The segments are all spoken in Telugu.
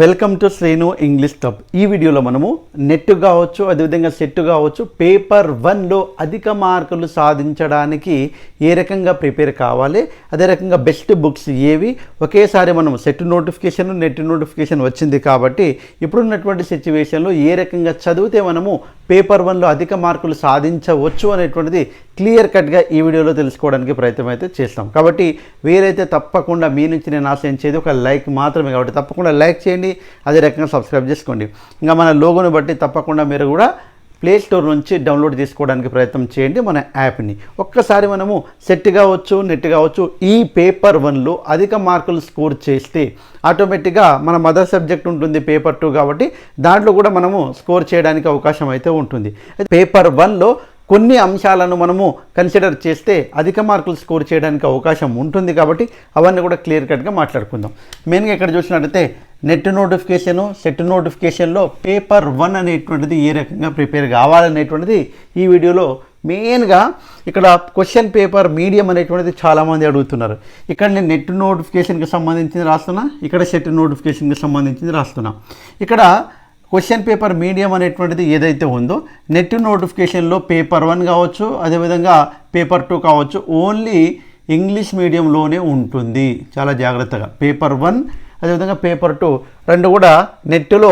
Welcome to Srinu English club ఈ వీడియోలో మనము నెట్ కావచ్చు అదేవిధంగా సెట్ కావచ్చు పేపర్ వన్లో అధిక మార్కులు సాధించడానికి ఏ రకంగా ప్రిపేర్ కావాలి అదే రకంగా బెస్ట్ బుక్స్ ఏవి ఒకేసారి మనం సెట్ నోటిఫికేషన్ నెట్ నోటిఫికేషన్ వచ్చింది కాబట్టి ఇప్పుడున్నటువంటి సిచ్యువేషన్లో ఏ రకంగా చదివితే మనము పేపర్ వన్లో అధిక మార్కులు సాధించవచ్చు అనేటువంటిది క్లియర్ కట్గా ఈ వీడియోలో తెలుసుకోవడానికి ప్రయత్నం అయితే చేస్తాం. కాబట్టి వీరైతే తప్పకుండా మీ నుంచి నేను ఆశించేది ఒక లైక్ మాత్రమే. కాబట్టి తప్పకుండా లైక్ చేయండి అదే రకంగా సబ్స్క్రైబ్ చేసుకోండి. ఇంకా మన లోగోను బట్టి తప్పకుండా మీరు కూడా ప్లే స్టోర్ నుంచి డౌన్లోడ్ చేసుకోవడానికి ప్రయత్నం చేయండి మన యాప్ని. ఒక్కసారి మనము సెట్ కావచ్చు నెట్ కావచ్చు ఈ పేపర్ వన్లో అధిక మార్కులు స్కోర్ చేస్తే ఆటోమేటిక్గా మన మదర్ సబ్జెక్ట్ ఉంటుంది పేపర్ టూ కాబట్టి దాంట్లో కూడా మనము స్కోర్ చేయడానికి అవకాశం అయితే ఉంటుంది. పేపర్ వన్లో కొన్ని అంశాలను మనము కన్సిడర్ చేస్తే అధిక మార్కులు స్కోర్ చేయడానికి అవకాశం ఉంటుంది కాబట్టి అవన్నీ కూడా క్లియర్ కట్గా మాట్లాడుకుందాం. మెయిన్గా ఇక్కడ చూసినట్టయితే నెట్ నోటిఫికేషను సెట్ నోటిఫికేషన్లో పేపర్ వన్ అనేటువంటిది ఏ రకంగా ప్రిపేర్ కావాలనేటువంటిది ఈ వీడియోలో మెయిన్గా ఇక్కడ క్వశ్చన్ పేపర్ మీడియం అనేటువంటిది చాలామంది అడుగుతున్నారు. ఇక్కడ నేను నెట్ నోటిఫికేషన్కి సంబంధించింది రాస్తున్నా ఇక్కడ సెట్ నోటిఫికేషన్కి సంబంధించింది రాస్తున్నా. ఇక్కడ క్వశ్చన్ పేపర్ మీడియం అనేటువంటిది ఏదైతే ఉందో నెట్ నోటిఫికేషన్లో పేపర్ వన్ కావచ్చు అదేవిధంగా పేపర్ టూ కావచ్చు ఓన్లీ ఇంగ్లీష్ మీడియంలోనే ఉంటుంది. చాలా జాగ్రత్తగా. పేపర్ వన్ అదేవిధంగా పేపర్ టూ రెండు కూడా నెట్లో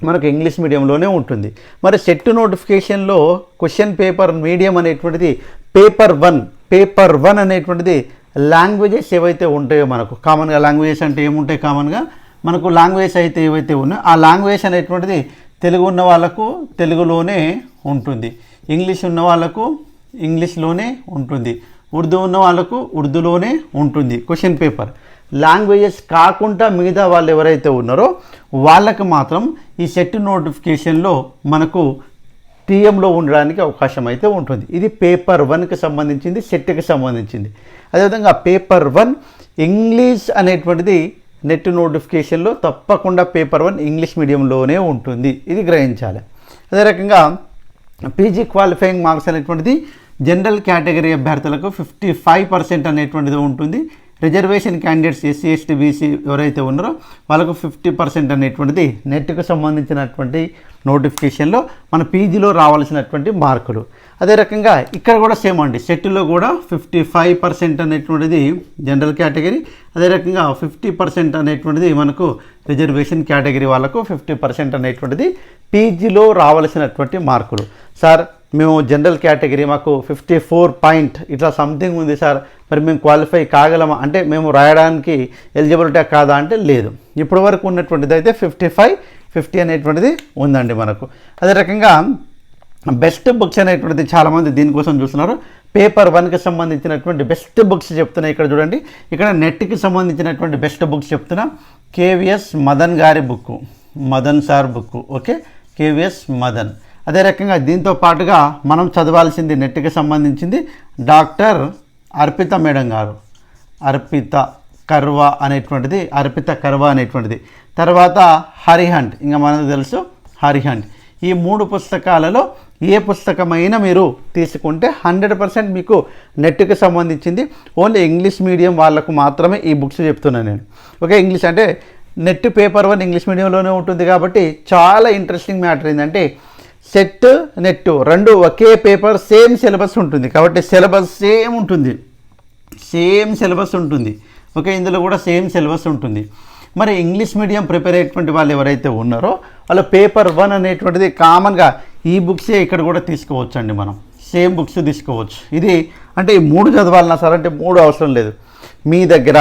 మనకు ఇంగ్లీష్ మీడియంలోనే ఉంటుంది. మరి సెట్ నోటిఫికేషన్లో క్వశ్చన్ పేపర్ మీడియం అనేటువంటిది పేపర్ వన్ పేపర్ వన్ అనేటువంటిది లాంగ్వేజెస్ ఏవైతే ఉంటాయో మనకు కామన్గా లాంగ్వేజెస్ అంటే ఏముంటాయి కామన్గా మనకు లాంగ్వేజ్ అయితే ఏవైతే ఉన్నాయో ఆ లాంగ్వేజ్ అనేటువంటిది తెలుగు ఉన్న వాళ్ళకు తెలుగులోనే ఉంటుంది. ఇంగ్లీష్ ఉన్న వాళ్ళకు ఇంగ్లీష్లోనే ఉంటుంది. ఉర్దూ ఉన్న వాళ్ళకు ఉర్దూలోనే ఉంటుంది. క్వశ్చన్ పేపర్ లాంగ్వేజెస్ కాకుండా మిగతా వాళ్ళు ఎవరైతే ఉన్నారో వాళ్ళకు మాత్రం ఈ సెట్ నోటిఫికేషన్లో మనకు టీఎంలో ఉండడానికి అవకాశం అయితే ఉంటుంది. ఇది పేపర్ వన్కి సంబంధించింది సెట్కి సంబంధించింది. అదేవిధంగా పేపర్ వన్ ఇంగ్లీష్ అనేటువంటిది నెట్ నోటిఫికేషన్లో తప్పకుండా పేపర్ వన్ ఇంగ్లీష్ మీడియంలోనే ఉంటుంది. ఇది గ్రహించాలి. అదే రకంగా పీజీ క్వాలిఫైయింగ్ మార్క్స్ అనేటువంటిది జనరల్ కేటగిరీ అభ్యర్థులకు ఫిఫ్టీ ఫైవ్ పర్సెంట్ అనేటువంటిది ఉంటుంది. Reservation candidates SC ST BC ఎవరైతే ఉన్నారో వాళ్ళకు ఫిఫ్టీ పర్సెంట్ అనేటువంటిది నెట్కు సంబంధించినటువంటి నోటిఫికేషన్లో మన పీజీలో రావాల్సినటువంటి మార్కులు. అదే రకంగా ఇక్కడ కూడా సేమ్ అండి. సెట్లో కూడా ఫిఫ్టీ ఫైవ్ పర్సెంట్ అనేటువంటిది జనరల్ కేటగిరీ అదే రకంగా ఫిఫ్టీ పర్సెంట్ అనేటువంటిది మనకు రిజర్వేషన్ కేటగిరీ వాళ్ళకు ఫిఫ్టీ పర్సెంట్ అనేటువంటిది పీజీలో రావాల్సినటువంటి మార్కులు. సార్ మేము జనరల్ కేటగిరీ మాకు ఫిఫ్టీ ఫోర్ పాయింట్ ఇట్లా సంథింగ్ ఉంది సార్. మరి మేము క్వాలిఫై కాగలమా? అంటే మేము రాయడానికి ఎలిజిబిలిటీ కాదా అంటే లేదు. ఇప్పటి వరకు ఉన్నటువంటిది అయితే ఫిఫ్టీ ఫైవ్ ఫిఫ్టీ అనేటువంటిది ఉందండి మనకు. అదే రకంగా బెస్ట్ బుక్స్ అనేటువంటిది చాలామంది దీనికోసం చూస్తున్నారు. పేపర్ వన్కి సంబంధించినటువంటి బెస్ట్ బుక్స్ చెప్తున్నా ఇక్కడ చూడండి. ఇక్కడ నెట్కి సంబంధించినటువంటి బెస్ట్ బుక్స్ చెప్తున్నా. కేవిఎస్ మదన్ గారి book Madan sir book okay? KVS Madan అదే రకంగా దీంతో పాటుగా మనం చదవాల్సింది నెట్కి సంబంధించింది డాక్టర్ అర్పిత మేడం గారు. అర్పిత కర్వ అనేటువంటిది అర్పిత కర్వ అనేటువంటిది. తర్వాత హరిహంట్ ఇంకా మనకు తెలుసు హరిహంట్. ఈ మూడు పుస్తకాలలో ఏ పుస్తకమైనా మీరు తీసుకుంటే హండ్రెడ్ పర్సెంట్ మీకు నెట్కి సంబంధించింది. ఓన్లీ ఇంగ్లీష్ మీడియం వాళ్ళకు మాత్రమే ఈ బుక్స్ చెప్తున్నాను నేను. ఓకే ఇంగ్లీష్ అంటే నెట్ పేపర్ వన్ ఇంగ్లీష్ మీడియంలోనే ఉంటుంది కాబట్టి చాలా ఇంట్రెస్టింగ్ మ్యాటర్ ఏంటంటే సెట్ నెట్ రెండు ఒకే పేపర్ సేమ్ సిలబస్ ఉంటుంది. కాబట్టి సిలబస్ సేమ్ ఉంటుంది. సేమ్ సిలబస్ ఉంటుంది. ఓకే ఇందులో కూడా సేమ్ సిలబస్ ఉంటుంది. మరి ఇంగ్లీష్ మీడియం ప్రిపేర్ అయ్యేటువంటి వాళ్ళు ఎవరైతే ఉన్నారో వాళ్ళు పేపర్ వన్ అనేటువంటిది కామన్గా ఈ బుక్సే ఇక్కడ కూడా తీసుకోవచ్చు అండి మనం. సేమ్ బుక్స్ తీసుకోవచ్చు. ఇది అంటే ఈ మూడు చదవాలన్నా సార్ అంటే మూడు అవసరం లేదు. మీ దగ్గర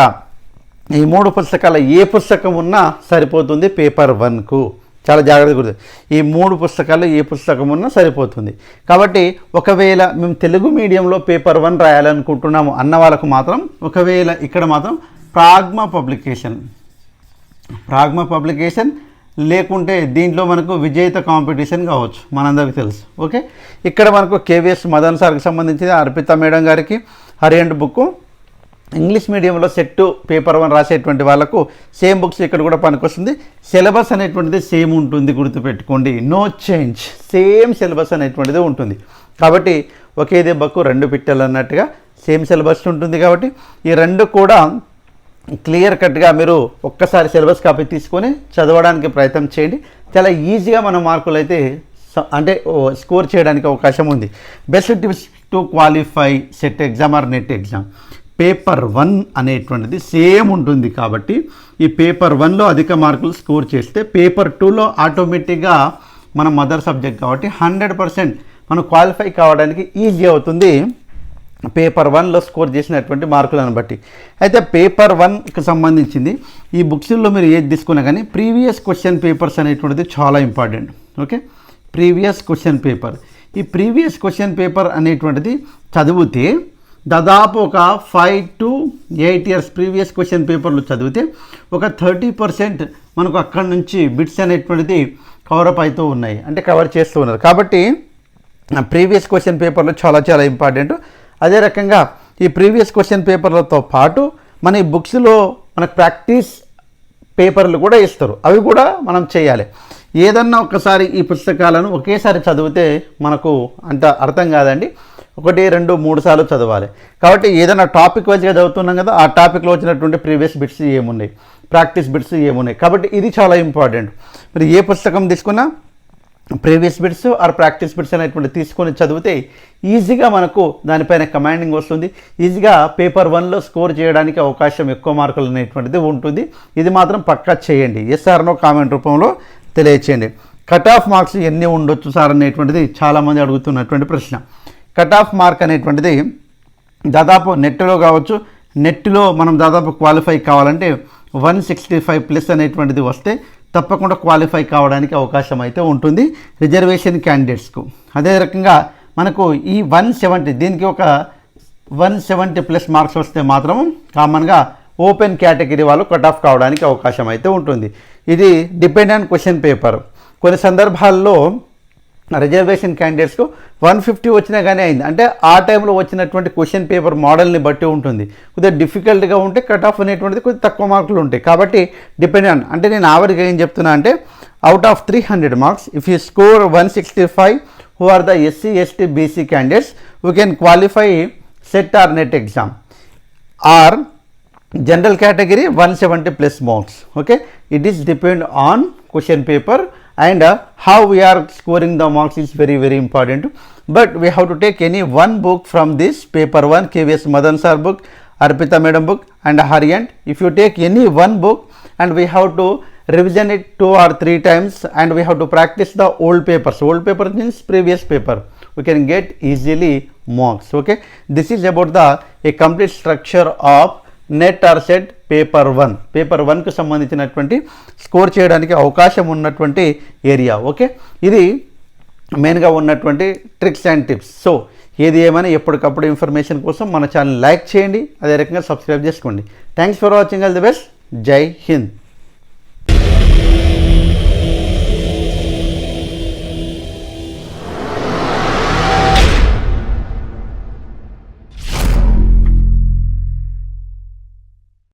ఈ మూడు పుస్తకాల ఏ పుస్తకం ఉన్నా సరిపోతుంది పేపర్ వన్కు. చాలా జాగ్రత్త గుర్తు ఈ మూడు పుస్తకాలు ఏ పుస్తకం ఉన్నా సరిపోతుంది. కాబట్టి ఒకవేళ మేము తెలుగు మీడియంలో పేపర్ వన్ రాయాలనుకుంటున్నాము అన్న వాళ్ళకు మాత్రం ఒకవేళ ఇక్కడ మాత్రం ప్రాగ్మ పబ్లికేషన్ ప్రాగ్మ పబ్లికేషన్ లేకుంటే దీంట్లో మనకు విజేత కాంపిటీషన్ కావచ్చు మనందరికీ తెలుసు. ఓకే? ఇక్కడ మనకు కేవీఎస్ మదన్ సార్కి సంబంధించిన అర్పిత మేడం గారికి హరియండ్ బుక్ ఇంగ్లీష్ మీడియంలో సెట్ పేపర్ వన్ రాసేటువంటి వాళ్ళకు సేమ్ బుక్స్ ఇక్కడ కూడా పనికొస్తుంది. సిలబస్ అనేటువంటిది సేమ్ ఉంటుంది గుర్తుపెట్టుకోండి. No change. సేమ్ సిలబస్ అనేటువంటిది ఉంటుంది. కాబట్టి ఒకే దెబ్బకు రెండు పిట్టలు అన్నట్టుగా సేమ్ సిలబస్ ఉంటుంది కాబట్టి ఈ రెండు కూడా క్లియర్ కట్గా మీరు ఒక్కసారి సిలబస్ కాపీ తీసుకొని చదవడానికి ప్రయత్నం చేయండి. చాలా ఈజీగా మన మార్కులు అయితే స- అంటే స్కోర్ చేయడానికి అవకాశం ఉంది. Best tips to qualify set exam or net exam. Paper one అనేటువంటిది సేమ్ ఉంటుంది కాబట్టి ఈ పేపర్ వన్లో అధిక మార్కులు స్కోర్ చేస్తే పేపర్ టూలో ఆటోమేటిక్గా మన మదర్ సబ్జెక్ట్ కాబట్టి హండ్రెడ్ పర్సెంట్ మనం క్వాలిఫై కావడానికి ఈజీ అవుతుంది పేపర్ వన్లో స్కోర్ చేసినటువంటి మార్కులను బట్టి. అయితే పేపర్ వన్కి సంబంధించింది ఈ బుక్స్లో మీరు ఏది తీసుకున్నా కానీ ప్రీవియస్ క్వశ్చన్ పేపర్స్ అనేటువంటిది చాలా important. Okay? Previous question paper. ఈ ప్రీవియస్ క్వశ్చన్ పేపర్ అనేటువంటిది చదివితే దాదాపు ఒక five to eight years previous question పేపర్లు చదివితే ఒక థర్టీ పర్సెంట్ మనకు అక్కడి నుంచి బిట్స్ అనేటువంటిది కవరప్ అవుతూ ఉన్నాయి. అంటే కవర్ చేస్తూ ఉన్నారు. కాబట్టి ప్రీవియస్ క్వశ్చన్ పేపర్లు చాలా చాలా ఇంపార్టెంట్ అదే రకంగా ఈ ప్రీవియస్ క్వశ్చన్ పేపర్లతో పాటు మన ఈ బుక్స్లో మనకు ప్రాక్టీస్ పేపర్లు కూడా ఇస్తారు. అవి కూడా మనం చేయాలి. ఏదన్నా ఒకసారి ఈ పుస్తకాలను ఒకేసారి చదివితే మనకు అంత అర్థం కాదండి. ఒకటి రెండు మూడు సార్లు చదవాలి. కాబట్టి ఏదైనా టాపిక్ వైజ్గా చదువుతున్నాం కదా ఆ టాపిక్లో వచ్చినటువంటి ప్రీవియస్ బిట్స్ ఏమున్నాయి? ప్రాక్టీస్ బిట్స్ ఏమున్నాయి? కాబట్టి ఇది చాలా ఇంపార్టెంట్. మరి ఏ పుస్తకం తీసుకున్నా previous bits or practice bits అనేటువంటి తీసుకొని చదివితే ఈజీగా మనకు దానిపైన కమాండింగ్ వస్తుంది. ఈజీగా పేపర్ వన్లో స్కోర్ చేయడానికి అవకాశం ఎక్కువ మార్కులు అనేటువంటిది ఉంటుంది. ఇది మాత్రం పక్కా చేయండి. ఎస్ఆర్నో కామెంట్ రూపంలో తెలియచేయండి. కట్ ఆఫ్ మార్క్స్ ఎన్ని ఉండొచ్చు సార్ అనేటువంటిది చాలామంది అడుగుతున్నటువంటి ప్రశ్న. కట్ ఆఫ్ మార్క్ అనేటువంటిది దాదాపు నెట్లో కావచ్చు నెట్లో మనం దాదాపు క్వాలిఫై కావాలంటే వన్ సిక్స్టీ ఫైవ్ ప్లస్ అనేటువంటిది వస్తే తప్పకుండా క్వాలిఫై కావడానికి అవకాశం అయితే ఉంటుంది రిజర్వేషన్ క్యాండిడేట్స్కు. అదే రకంగా మనకు ఈ వన్ సెవెంటీ దీనికి ఒక వన్ సెవెంటీ ప్లస్ మార్క్స్ వస్తే మాత్రం కామన్గా ఓపెన్ కేటగిరీ వాళ్ళు కట్ ఆఫ్ కావడానికి అవకాశం అయితే ఉంటుంది. ఇది డిపెండ్ ఆన్ క్వశ్చన్ పేపర్. కొన్ని సందర్భాల్లో రిజర్వేషన్ క్యాండిడేట్స్కు వన్ ఫిఫ్టీ వచ్చినా కానీ అయింది. అంటే ఆ టైంలో వచ్చినటువంటి క్వశ్చన్ పేపర్ మోడల్ని బట్టి ఉంటుంది. కొద్దిగా డిఫికల్ట్గా ఉంటే కట్ ఆఫ్ అనేటువంటిది కొద్దిగా తక్కువ మార్కులు ఉంటాయి. కాబట్టి డిపెండ్ ఆన్ అంటే నేను ఆవరిగా ఏం చెప్తున్నా అంటే out of three hundred marks if you score one sixty five who are the SC ST BC candidates we can qualify set or net exam or general category one seventy plus marks okay it is depend on question paper and uh, how we are scoring the marks is very very important. But we have to take any one book from this paper 1 kvs madan sir book arpita madam book and hariyant if you take any one book and we have to revision it two or three times and we have to practice the old papers. Old paper means previous paper. We can get easily marks okay? This is about the a complete structure of net or set paper one paper వన్కు సంబంధించినటువంటి స్కోర్ చేయడానికి అవకాశం ఉన్నటువంటి ఏరియా ఓకే ఇది మెయిన్గా ఉన్నటువంటి ట్రిక్స్ అండ్ టిప్స్ సో ఏది ఏమైనా ఎప్పటికప్పుడు ఇన్ఫర్మేషన్ కోసం మన ఛానల్ లైక్ చేయండి. అదే రకంగా సబ్స్క్రైబ్ చేసుకోండి. Thanks for watching all the best Jai Hind